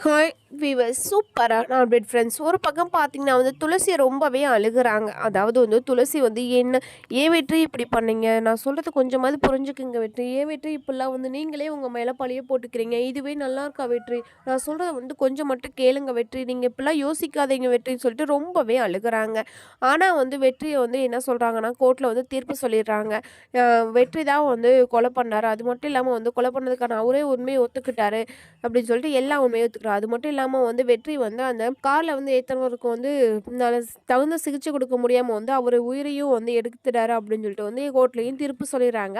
khơi. Viewer சூப்பரான update friends ஒரு பக்கம் பார்த்தீங்கன்னா வந்து துளசி ரொம்பவே அழுகுறாங்க. அதாவது வந்து துளசி வந்து என்ன ஏன் வெற்றி இப்படி பண்ணீங்க? நான் சொல்கிறது கொஞ்சமாவது புரிஞ்சுக்குங்க வெற்றி. ஏன் வெற்றி இப்படிலாம் வந்து நீங்களே உங்கள் மேலே பழைய போட்டுக்கிறீங்க? இதுவே நல்லா இருக்கா வெற்றி? நான் சொல்கிறத வந்து கொஞ்சம் மட்டும் கேளுங்க வெற்றி. நீங்கள் இப்படிலாம் யோசிக்காதீங்க வெற்றின்னு சொல்லிட்டு ரொம்பவே அழுகிறாங்க. ஆனால் வந்து வெற்றியை வந்து என்ன சொல்கிறாங்கன்னா கோர்ட்டில் வந்து தீர்ப்பு சொல்லிடுறாங்க. வெற்றி தான் வந்து கொலை பண்ணார். அது மட்டும் இல்லாமல் வந்து கொலை பண்ணதுக்கான அவரே உண்மையை ஒத்துக்கிட்டாரு. அப்படின்னு சொல்லிட்டு எல்லா உண்மையும் ஒத்துக்கிறார். அது மட்டும் இல்லாமல் வந்து வெற்றி வந்து அந்த காரில் வந்து ஏற்றவருக்கு வந்து தகுந்த சிகிச்சை கொடுக்க முடியாமல் வந்து அவர் உயிரையும் வந்து எடுத்துட்டாரு அப்படின்னு சொல்லிட்டு வந்து கோர்ட்லேயும் தீர்ப்பு சொல்லிடுறாங்க.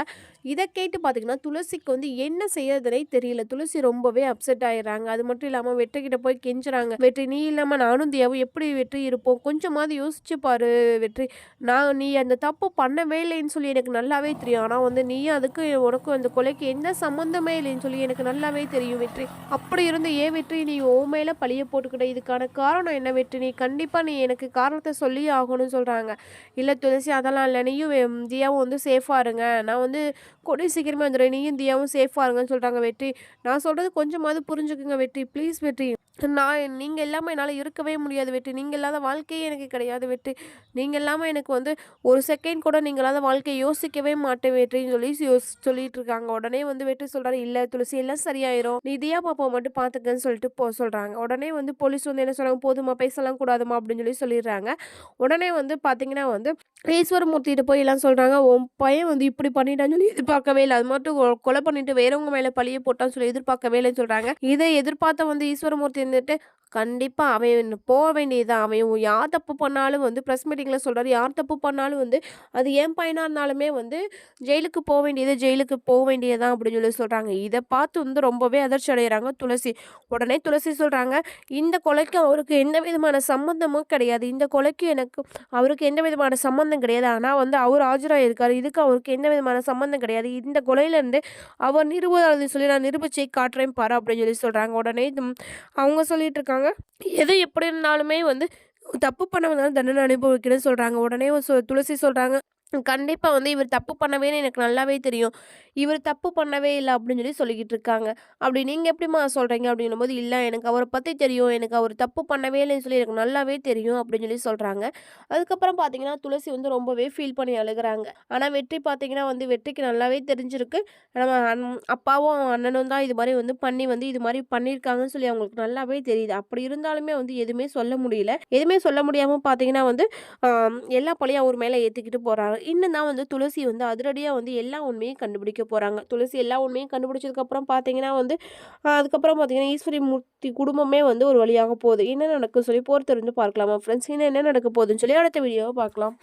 இதை கேட்டு பார்த்தீங்கன்னா துளசிக்கு வந்து என்ன செய்யறதுனே தெரியல. துளசி ரொம்பவே அப்செட் ஆயிடுறாங்க. அது மட்டும் இல்லாமல் வெற்றி கிட்ட போய் கெஞ்சுறாங்க. வெற்றி நீ இல்லாமல் நானும் தியாவும் எப்படி வெற்றி இருப்போம்? கொஞ்சமாவது யோசிச்சு பாரு வெற்றி. நான் நீ அந்த தப்பு பண்ணவே இல்லைன்னு சொல்லி எனக்கு நல்லாவே தெரியும். ஆனால் வந்து நீ அதுக்கு உனக்கும் அந்த கொலைக்கு எந்த சம்மந்தமே இல்லைன்னு சொல்லி எனக்கு நல்லாவே தெரியும் வெற்றி. அப்படி இருந்து ஏன் வெற்றி? நீ ஓ மேல பழிய போட்டுக்கிட்ட இதுக்கான காரணம் என்ன வெற்றி நீ கண்டிப்பாக நீ எனக்கு காரணத்தை சொல்லி ஆகணும்னு சொல்கிறாங்க இல்லை துளசி அதெல்லாம் இல்லை. நீயும் தியாவும் வந்து சேஃபாக இருங்க. நான் வந்து கொடி சீக்கிரமே வந்துடுறேன். நீயும் தியாவும் சேஃபாக இருங்கன்னு சொல்கிறாங்க வெற்றி. நான் சொல்கிறது கொஞ்சமாவது புரிஞ்சுக்குங்க வெற்றி. ப்ளீஸ் வெற்றி. நான் நீங்கள் இல்லாமல் என்னால் இருக்கவே முடியாது வெற்றி. நீங்கள் இல்லாத வாழ்க்கையே எனக்கு கிடையாது வெற்றி. நீங்கள் இல்லாமல் எனக்கு வந்து ஒரு செகண்ட் கூட நீங்கள் இல்லாத வாழ்க்கையை யோசிக்கவே மாட்டேன் வெற்றின்னு சொல்லி யோசி சொல்லிட்டு இருக்காங்க. உடனே வந்து வெற்றி சொல்கிறாரு இல்லை துளசி எல்லாம் சரியாயிரும். நிதியாக பாப்பா மட்டும் பார்த்துக்கன்னு சொல்லிட்டு போ சொல்கிறாங்க உடனே வந்து போலீஸ் வந்து என்ன சொல்கிறாங்க போதுமா பேசலாம் கூடாதுமா அப்படின்னு சொல்லி சொல்லிடுறாங்க. உடனே வந்து பார்த்தீங்கன்னா வந்து ஈஸ்வரமூர்த்திகிட்ட போய் எல்லாம் சொல்கிறாங்க உன் பையன் வந்து இப்படி பண்ணிட்டான்னு சொல்லி எதிர்பார்க்கவே இல்லை. அது மட்டும் கொ- கொலை பண்ணிட்டு வேறவங்க மேலே பழிய போட்டான்னு சொல்லி எதிர்பார்க்கவே இல்லைன்னு சொல்கிறாங்க இதை எதிர்பார்த்த வந்து ஈஸ்வரமூர்த்தி എന്നിട്ട് கண்டிப்பாக அவன் போக வேண்டியதுதான் அவன் யார் தப்பு பண்ணாலும் வந்து ப்ரெஸ் மீட்டிங்கில் சொல்கிறாரு யார் தப்பு பண்ணாலும் வந்து அது ஏன் பையனாக இருந்தாலுமே வந்து ஜெயிலுக்கு போக வேண்டியது ஜெயிலுக்கு போக வேண்டியதுதான் அப்படின்னு சொல்லி சொல்கிறாங்க இதை பார்த்து வந்து ரொம்பவே அதிர்ச்சி அடைகிறாங்க துளசி. உடனே துளசி சொல்கிறாங்க இந்த கொலைக்கு அவருக்கு எந்த விதமான சம்மந்தமும் கிடையாது. இந்த கொலைக்கு எனக்கு அவருக்கு எந்த விதமான சம்மந்தம் கிடையாது. ஆனால் வந்து அவர் ஆஜராக இருக்கார். இதுக்கு அவருக்கு எந்த விதமான சம்மந்தம் கிடையாது. இந்த கொலையிலேருந்து அவர் நிரூபதாரதி சொல்லி நான் நிரூபிச்சை காட்டுறேன் பாரு அப்படின்னு சொல்லி சொல்கிறாங்க உடனே அவங்க சொல்லிட்டு இருக்காங்க எது எப்படி இருந்தாலுமே வந்து தப்பு பண்ணவங்க தண்டனை அனுபவிக்கணும்னு சொல்கிறாங்க உடனே சொ- துளசி சொல்கிறாங்க கண்டிப்பாக வந்து இவர் தப்பு பண்ணவேன்னு எனக்கு நல்லாவே தெரியும். இவர் தப்பு பண்ணவே இல்லை அப்படின்னு சொல்லி சொல்லிக்கிட்டு இருக்காங்க. அப்படி நீங்கள் எப்படிம்மா சொல்கிறீங்க அப்படின்னும் போது இல்லை எனக்கு அவரை பற்றி தெரியும். எனக்கு அவர் தப்பு பண்ணவே இல்லைன்னு சொல்லி எனக்கு நல்லாவே தெரியும் அப்படின்னு சொல்லி சொல்கிறாங்க அதுக்கப்புறம் பார்த்தீங்கன்னா துளசி வந்து ரொம்பவே ஃபீல் பண்ணி அழுகுறாங்க. ஆனால் வெற்றி பார்த்தீங்கன்னா வந்து வெற்றிக்கு நல்லாவே தெரிஞ்சிருக்கு. நம்ம அண்- அப்பாவும் அண்ணனும் தான் இது மாதிரி வந்து பண்ணி வந்து இது மாதிரி பண்ணியிருக்காங்கன்னு சொல்லி அவங்களுக்கு நல்லாவே தெரியுது. அப்படி இருந்தாலுமே வந்து எதுவுமே சொல்ல முடியல. எதுவுமே சொல்ல முடியாமல் பார்த்தீங்கன்னா வந்து எல்லா பழியும் அவர் மேலே ஏற்றிக்கிட்டு போகிறாங்க இன்னும் தான் வந்து துளசி வந்து அதிரடியாக வந்து எல்லா உண்மையும் கண்டுபிடிக்க போகிறாங்க துளசி எல்லா உண்மையும் கண்டுபிடிச்சதுக்கப்புறம் பார்த்தீங்கன்னா வந்து அதுக்கப்புறம் பார்த்தீங்கன்னா ஈஸ்வரி மூர்த்தி குடும்பமே வந்து ஒரு வழியாக போகுது. என்ன நடக்கும் சொல்லி பொறுத்திருந்து பார்க்கலாமா ஃப்ரெண்ட்ஸ் இன்னும் என்ன நடக்க போகுதுன்னு சொல்லி அடுத்த வீடியோவை பார்க்கலாம்.